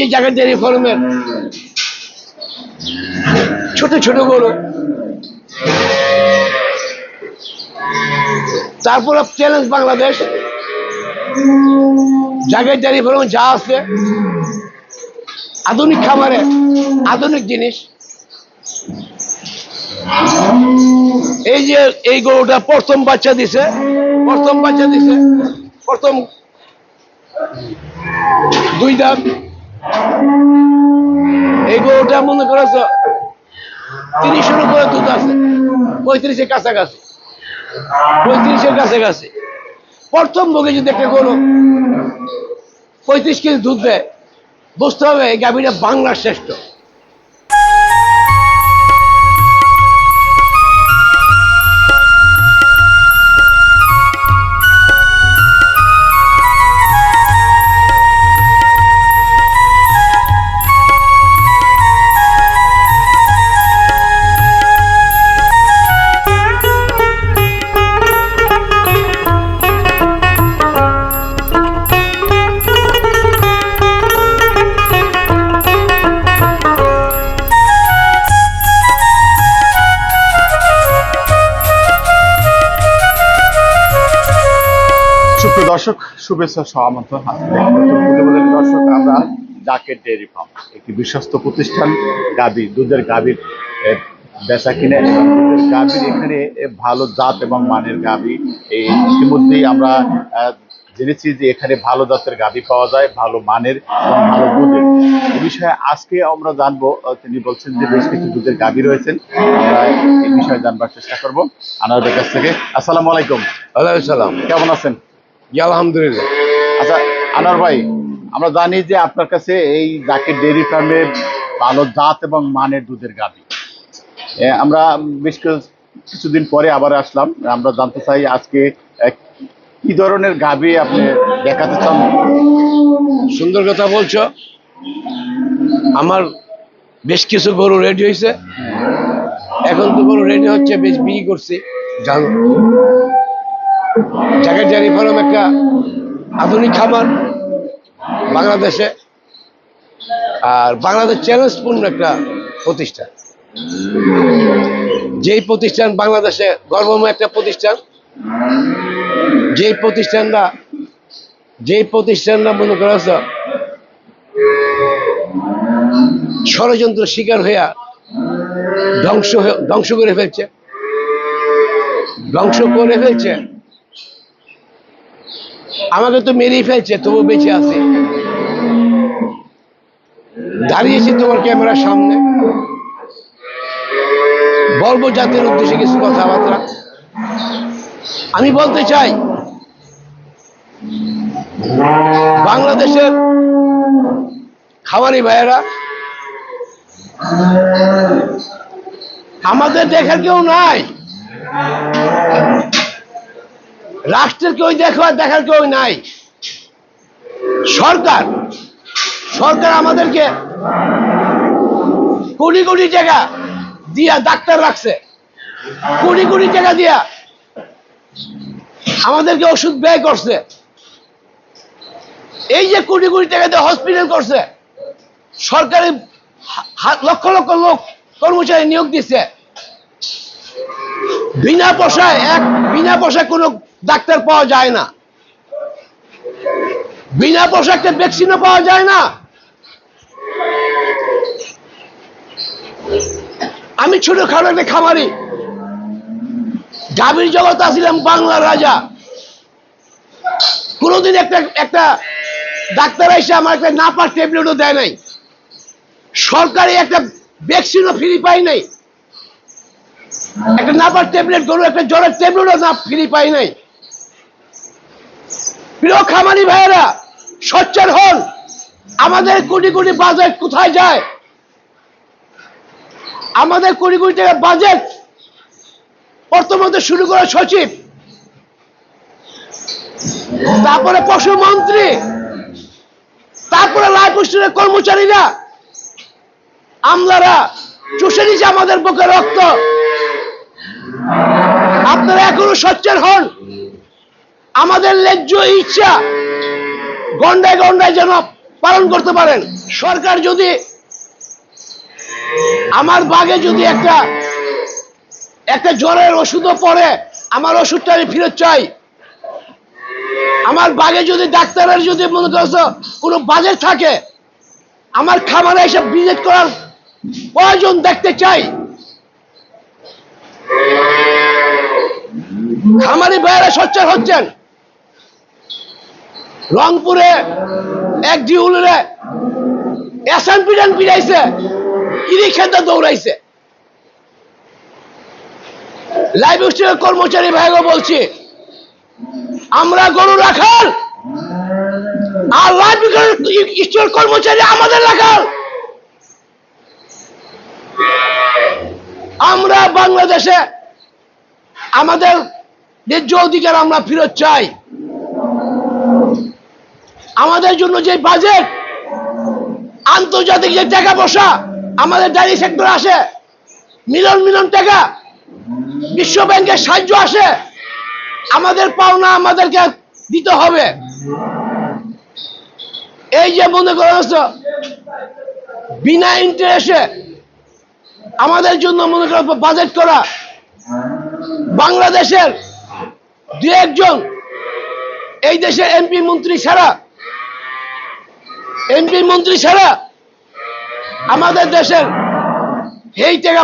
যে জায়গা ডেয়ারি ফার্মের ছোট ছোট গরু তারপর চ্যালেঞ্জ বাংলাদেশ। জায়গায় ডেয়ারি ফার্মে যা আছে। আধুনিক খাবারে, আধুনিক জিনিস। এই যে এই গরুটা প্রথম বাচ্চা দিছে, প্রথম বাচ্চা দিছে, প্রথম দুই দাম এই গরুটা মনে করেছ, তিরিশের উপরে দুধ আছে, পঁয়ত্রিশের কাছাকাছি পঁয়ত্রিশের কাছাকাছি। প্রথম ভোগে যদি একটা গরু পঁয়ত্রিশ কেজি দুধ দেয়, বুঝতে হবে এই গাভীটা বাংলার শ্রেষ্ঠ। শুভেচ্ছা সহ আমন্ত্রণ আজকে নতুন প্রতিবেদন দর্শক আমরা জাকেট ডেয়ারি ফার্ম একটি বিশ্বস্ত প্রতিষ্ঠান গাভী দুধের গাভীর বেচা কিনে। গাভীর এখানে ভালো জাত এবং মানের গাভী। এই ইতিমধ্যেই আমরা জেনেছি যে এখানে ভালো জাতের গাভী পাওয়া যায় ভালো মানের এবং ভালো দুধের। এ বিষয়ে আজকে আমরা জানব তিনি বলছেন যে বেশ কিছু দুধের গাভী রয়েছেন। আমরা এই বিষয়ে জানবার চেষ্টা করব আনারদের কাছ থেকে। আসসালামু আলাইকুম। আলাইকুম সালাম। কেমন আছেন? আলহামদুলিল্লাহ। আচ্ছা আনার ভাই আমরা জানি যে আপনার কাছে এই জাকের ডেয়ারি ফার্মের ভালো জাত এবং মানের দুধের গাভী। আমরা বেশ কিছু- কিছুদিন পরে আবার আসলাম। আমরা জানতে চাই আজকে কি ধরনের গাভী আপনি দেখাতে চান? সুন্দর কথা বলছো। আমার বেশ কিছু গরু রেডি হয়েছে এখন তো গরু রেডি হচ্ছে বেশ বিক্রি করছি। জানো জায়গায় ডেয়ারি ফার্ম একটা আধুনিক খামার বাংলাদেশে। আর বাংলাদেশ চ্যালেঞ্জপূর্ণ একটা প্রতিষ্ঠান। যেই প্রতিষ্ঠান বাংলাদেশে গর্বময় একটা প্রতিষ্ঠান, যেই প্রতিষ্ঠানটা যেই প্রতিষ্ঠানটা মনে করেছ ষড়যন্ত্র শিকার হইয়া ধ্বংস ধ্বংস করে ফেলছে। ধ্বংস করে ফেলছে। আমাকে তো মেরেই ফেলছে তবু বেঁচে আছে। দাঁড়িয়েছি তোমার ক্যামেরার সামনে। বলব জাতির উদ্দেশ্যে কিছু কথাবার্তা। আমি বলতে চাই, বাংলাদেশের খামারি ভাইয়েরা, আমাদের দেখার কেউ নাই। রাষ্ট্রের কেউ দেখো আর দেখার কেউ নাই। সরকার সরকার আমাদেরকে কোটি কোটি টাকা দিয়া ডাক্তার রাখছে। কোটি কোটি টাকা দিয়া আমাদেরকে ওষুধ ব্যয় করছে। এই যে কোটি কোটি টাকা দিয়ে হসপিটাল করছে, সরকারি লক্ষ লক্ষ লোক কর্মচারী নিয়োগ দিচ্ছে। বিনা পয়সায় এক, বিনা পয়সায় কোনো ডাক্তার পাওয়া যায় না। বিনা পয়সা একটা ভ্যাকসিনও পাওয়া যায় না। আমি ছোটখাটো একটা খামারি। গাভীর জগৎ আসছিলাম বাংলার রাজা। কোনোদিন একটা একটা ডাক্তার এসে আমার একটা নাপার ট্যাবলেটও দেয় নাই। সরকারি একটা ভ্যাকসিনও ফ্রি পাই নাই। একটা নাপার ট্যাবলেট গরু, একটা জ্বরের ট্যাবলেটও না, ফ্রি পাই নাই। প্রিয় খামারি ভাইয়েরা, সোচ্চার হন। আমাদের কোটি কোটি বাজেট কোথায় যায়? আমাদের কোটি কোটি টাকা বাজেট প্রথমত শুরু করে সচিব, তারপরে পশু মন্ত্রী তারপরে লাইফস্টাইলের কর্মচারীরা, আমলারা, চুষে নিচ্ছে আমাদের বুকে রক্ত। আপনারা এখনও সচ্চার হন। আমাদের ন্যায্য ইচ্ছা গন্ডায় গন্ডায় যেন পালন করতে পারেন। সরকার যদি আমার বাগে যদি একটা একটা জ্বরের ওষুধও পড়ে, আমার ওষুধটা আমি ফেরত চাই। আমার বাগে যদি ডাক্তারের যদি মনে করছ কোনো বাজেট থাকে, আমার খামারে এসে ভিজিট করার প্রয়োজন দেখতে চাই। খামারি বাইরে সোচ্চার হচ্ছেন। রংপুরে এক ডিউলরে এসান পিটান পিটাইছে ইরি খেতে দৌড়াইছে। লাইভ স্টের কর্মচারী ভাইগো বলছি, আমরা গরু রাখাল, আর লাইভ স্টোর কর্মচারী আমাদের রাখাল। আমরা বাংলাদেশে আমাদের ন্যায্য অধিকার আমরা ফেরত চাই। আমাদের জন্য যে বাজেট আন্তর্জাতিক যে টাকা পয়সা আমাদের ডাইরি সেক্টর আসে, মিলন মিলন টাকা, বিশ্ব ব্যাংকের সাহায্য আসে, আমাদের পাওনা আমাদেরকে দিতে হবে। এই যে মনে করা বিনা ইন্টারেস্টে আমাদের জন্য মনে করো বাজেট করা। বাংলাদেশের দু একজন এই দেশের এমপি মন্ত্রী ছাড়া এমপি মন্ত্রী ছাড়া আমাদের দেশের এই টাকা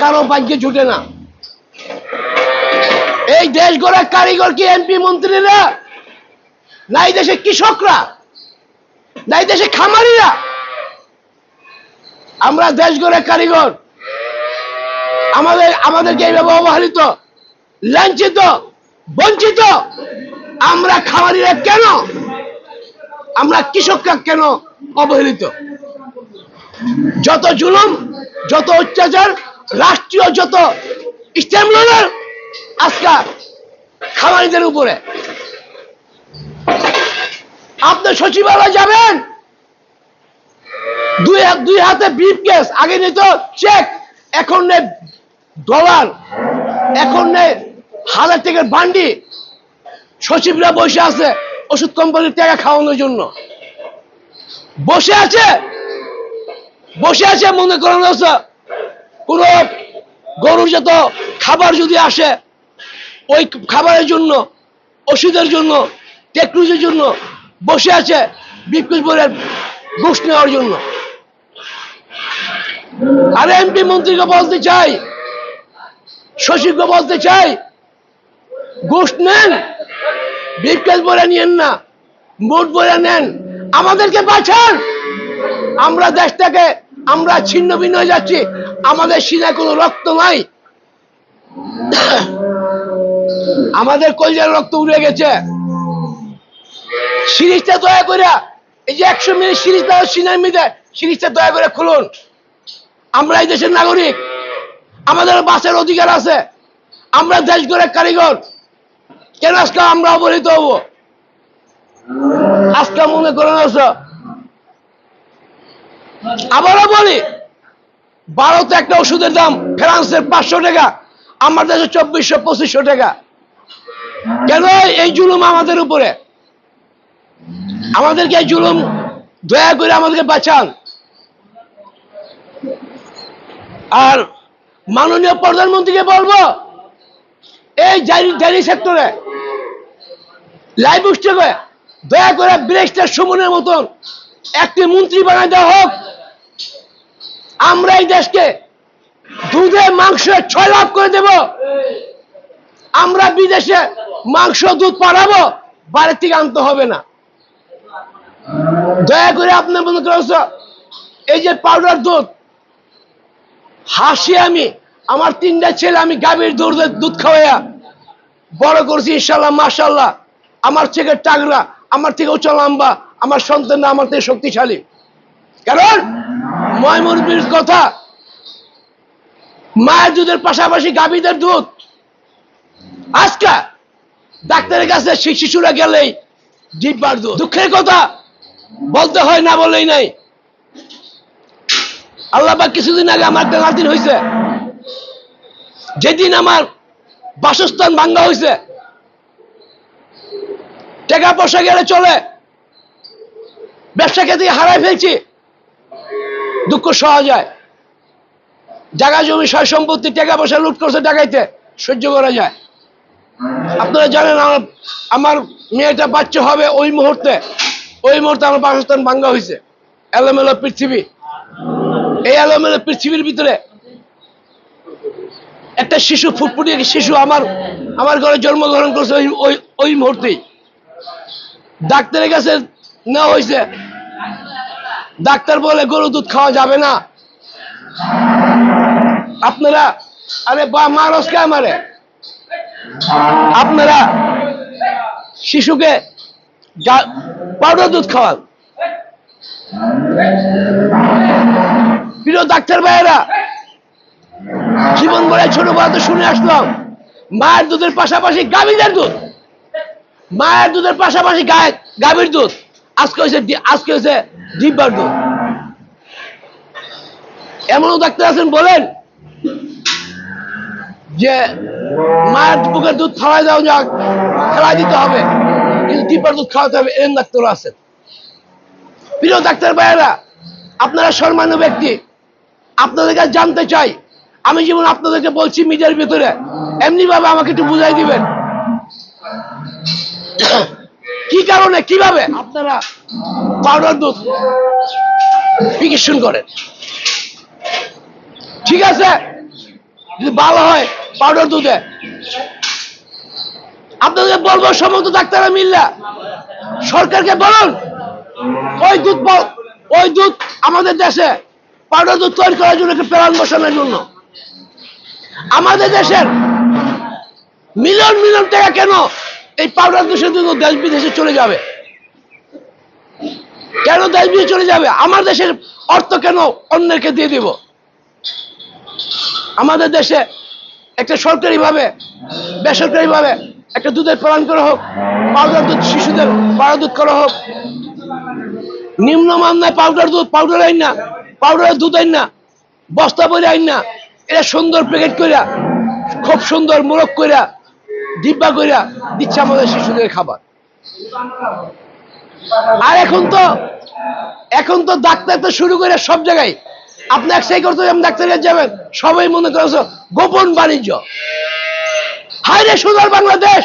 কারও ভাগ্যে জুটে না। এই দেশ গড়ার কারিগর কি এমপি মন্ত্রীরা? নাই দেশে কৃষকরা? নাই দেশে খামারিরা? আমরা দেশ গড়ে কারিগর আমাদের, আমাদেরকে এইভাবে অবহেলিত, লাঞ্ছিত, বঞ্চিত। আমরা খামারিরা কেন? আমরা কৃষকরা কেন অবহেলিত? যত জুলুম, যত অত্যাচার, রাষ্ট্রীয় যত স্টেমলার আজকা খামারিদের উপরে। আপনি সচিবালয় যাবেন, দুই হাত বিপ কেস আগে নিত চেক এখন ডলার এখন নে হাজার টাকার বান্ডি। সচিবরা বসে আছে ওষুধ কোম্পানির টাকা খাওয়ানোর জন্য। বসে আছে? বসে আছে মনে করেন কোন গরুর যত খাবার যদি আসে, ওই খাবারের জন্য, ওষুধের জন্য, টেকনোলজির জন্য বসে আছে বিপুল বলের ঘুষ নেওয়ার জন্য। আর এমপি মন্ত্রীকে বলতে চাই শশীকে বলতে চাই, ঘুষ নেন বিপকেল বলে নিয়েন না মোট বলে নেন, আমাদেরকে বাঁচান। আমরা দেশটাকে আমরা ছিন্ন ভিন্ন হয়ে যাচ্ছি, আমাদের সিনায় কোনো রক্ত নাই। আমাদের কলজার রক্ত উড়ে গেছে। সিরিজটা দয়া করে, এই যে একশো মিনিট সিরিজটা সিনার মিলে, সিরিজটা দয়া করে খুলুন। আমরা এই দেশের নাগরিক। আমাদের বাসের অধিকার আছে। আমরা দেশ গড়ে কারিগর। কেন আজকে আমরা অবহিত হব? আজকে মনে করেন আবারও বলি, ভারতে একটা ওষুধের দাম ফ্রান্সের পাঁচশো টাকা, আমার দেশে চব্বিশশো, পঁচিশশো টাকা। কেন এই জুলুম আমাদের উপরে? আমাদেরকে এই জুলুম দয়া করে আমাদেরকে বাঁচান। আর মাননীয় প্রধানমন্ত্রীকে বলব, এই ডায়েরি সেক্টরে লাইভ স্টকে দয়া করে ব্রেকস্টার সুমনের মতন একটি মন্ত্রী বানায় দেওয়া হোক। আমরা এই দেশকে দুধে, মাংস ছয় লাভ করে দেব। আমরা বিদেশে মাংস, দুধ পাঠাবো বাইরের থেকে আনতে হবে না। দয়া করে আপনার মনে করছ এই যে পাউডার দুধ হাসি আমি, আমার তিনটা ছেলে আমি গাভীর দুধ দুধ খাওয়াইয়া বড় করছি ইনশাল্লাহ মাশাল্লাহ আমার থেকে টাগরা আমার থেকে উচ্চ লম্বা, আমার সন্তানরা আমার থেকে শক্তিশালী। কারণ ময়মুরবির কথা, মায়ের দুধের পাশাপাশি গাভীদের দুধ। আজকা ডাক্তারের কাছে শিশুরা গেলেই ডিব্বার দুধ। দুঃখের কথা বলতে হয় না বলেই নাই। আল্লাহ পাক কিছুদিন আগে আমার নাতিন হয়েছে যেদিন আমার বাসস্থান ভাঙ্গা হয়েছে টাকা পয়সা গেলে চলে ব্যবসা ক্ষেত্রে হারাই ফেলছি, দুঃখ সহজ যায় জায়গা জমি, সয় সম্পত্তি, টাকা পয়সা লুট করছে টাকাইতে, সহ্য করা যায়। আপনারা জানেন আমার আমার মেয়েটা বাচ্চা হবে ওই মুহূর্তে ওই মুহূর্তে আমার বাসস্থান ভাঙ্গা হয়েছে এলোমেলো পৃথিবী। এই এলোমেলো পৃথিবীর ভিতরে একটা শিশু ফুটফুটি শিশু আমার আমার ঘরে জন্মগ্রহণ করছে ওই ওই মুহূর্তেই। ডাক্তারের কাছে নেওয়া হয়েছে। ডাক্তার বলে গরু দুধ খাওয়া যাবে না। আপনারা, আরে বা মারস কে আমারে। আপনারা শিশুকে পাউডার দুধ খাওয়ান। প্রিয় ডাক্তার ভাইয়েরা, জীবন বলে ছোটবেলা তো শুনে আসলাম, মায়ের দুধের পাশাপাশি গাভীদের দুধ। মায়ের দুধের পাশাপাশি গায়ে গাভীর দুধ। আজকে হয়েছে আজকে হয়েছে ডিব্বার দুধ। এমনও ডাক্তার আছেন বলেন যে মায়ের বুকের দুধ খাওয়াই দেওয়া যাক খেলাই দিতে হবে, কিন্তু ডিব্বার দুধ খাওয়াতে হবে এরম ডাক্তারও আছেন। প্রিয় ডাক্তার ভাইয়েরা, আপনারা সম্মানীয় ব্যক্তি আপনাদের কাছে জানতে চাই। আমি যেমন আপনাদেরকে বলছি মিডিয়ার ভিতরে এমনি ভাবে আমাকে একটু বুঝাই দিবেন। কি কারণে, কীভাবে আপনারা পাউডার দুধ প্রিকিশন করেন? ঠিক আছে? যদি ভালো হয় পাউডার দুধে আপনাদের বলব, সমস্ত ডাক্তাররা মিললা সরকারকে বলুন, ওই দুধ ওই দুধ আমাদের দেশে পাউডার দুধ তৈরি করার জন্য প্ল্যান বসানোর জন্য। আমাদের দেশের মিলিয়ন মিলিয়ন টাকা কেন এই পাউডার দূষের জন্য দেশ বিদেশে চলে যাবে? কেন দেশ বিদেশে চলে যাবে? আমার দেশের অর্থ কেন অন্যকে দিয়ে দিব? আমাদের দেশে একটা সরকারি ভাবে বেসরকারি ভাবে একটা দুধের প্ল্যান করা হোক, পাউডার দুধ শিশুদের পাউডার দুধ করা হোক। নিম্নমান নাই পাউডার দুধ, পাউডার আইন না। পাউডারের দুধ আইন না, বস্তা বলে আইন না। এটা সুন্দর প্যাকেট কইরা, খুব সুন্দর মোরক কইরা, ডিব্বা কইরা দিচ্ছে আমাদের শিশুদের খাবার। আর এখন তো এখন তো ডাক্তার তো শুরু করে সব জায়গায়। আপনি এক সাই করতে যাবেন, ডাক্তারের কাছে যাবেন, সবাই মনে করেছে গোপন বাণিজ্য। হায় রে সোনার বাংলাদেশ!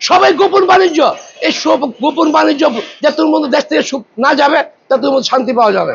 সবাই গোপন বাণিজ্য। এই গোপন বাণিজ্য যতর মধ্যে দেশ থেকে সুখ না যাবে ততর মধ্যে শান্তি পাওয়া যাবে।